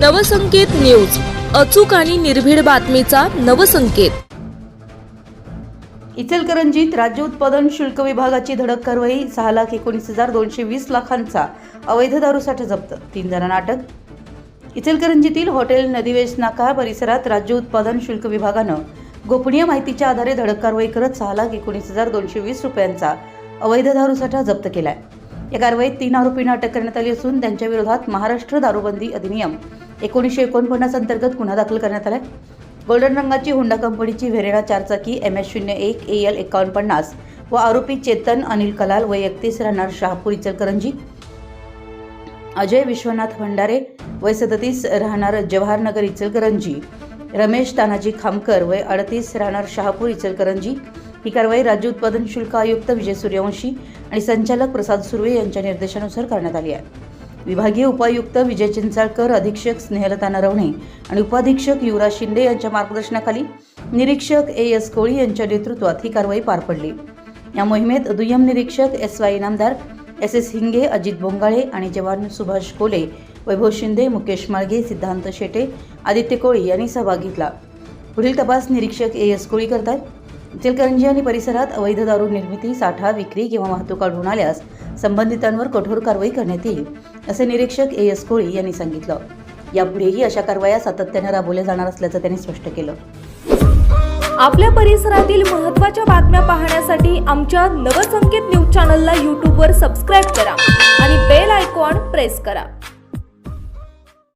Navsanket news. अचूक आणि निर्भीड बातमीचा नवसंकेत. इचलकरंजीत राज्य उत्पादन शुल्क विभागाची धडक कारवाई सहा लाख एकोणीस हजार दोनशे वीस लाखांचा अवैध दारूसाठा जप्त. तीन जणांना अटक. इचलकरंजीतील हॉटेल नदीवेश नाका परिसरात राज्य उत्पादन शुल्क विभागानं गोपनीय माहितीच्या आधारे धडक कारवाई करत सहा लाख एकोणीस हजार दोनशे वीस रुपयांचा अवैध दारूसाठा जप्त केलाय. या कारवाईत तीन आरोपींना अटक करण्यात आली असून त्यांच्या विरोधात महाराष्ट्र दारूबंदी अधिनियम एकोणीसशे एकोणपन्नास अंतर्गत गुन्हा दाखल करण्यात आला आहे गोल्डन रंगाची होंडा कंपनीची व्हेरेना चारचाकी एम एस शून्य एक ए एल एकावन्न पन्नास व आरोपी चेतन अनिल कलाल वय एकतीस राहणार शहापूर इचलकरंजी. अजय विश्वनाथ भंडारे वय सदतीस राहणार जवाहरनगर इचलकरंजी. रमेश तानाजी खामकर वय अडतीस राहणार शहापूर इचलकरंजी. ही कारवाई राज्य उत्पादन शुल्क आयुक्त विजय सूर्यवंशी आणि संचालक प्रसाद सुर्वे यांच्या निर्देशानुसार करण्यात आली आहे. विभागीय उपायुक्त विजय चिंचाळकर अधीक्षक स्नेहलता नरवणे आणि उपाधीक्षक युवराज शिंदे यांच्या मार्गदर्शनाखाली निरीक्षक ए एस कोळी यांच्या नेतृत्वात ही कारवाई पार पडली. या मोहिमेत दुय्यम निरीक्षक S Y Inamdar S S Hinge Ajit Bongale आणि जवान सुभाष कोले वैभव शिंदे मुकेश माळगे सिद्धांत शेटे आदित्य कोळी यांनी सहभाग घेतला. पुढील तपास निरीक्षक ए एस कोळी करतात. इचलकरंजी आणि परिसरात अवैध दारू निर्मिती साठा विक्री किंवा वाहतूक आढळून आल्यास संबंधितांवर कठोर कारवाई करण्यात येईल असे निरीक्षक ए. एस. कोळी यांनी सांगितलं. यापुढेही अशा कारवाया सातत्याने राबवल्या जाणार असल्याचं त्यांनी स्पष्ट केलं. आपल्या परिसरातील महत्त्वाच्या बातम्या पाहण्यासाठी आमच्या नवसंकेत न्यूज चॅनलला यूट्यूबवर सबस्क्राईब करा आणि बेल आयकॉन प्रेस करा.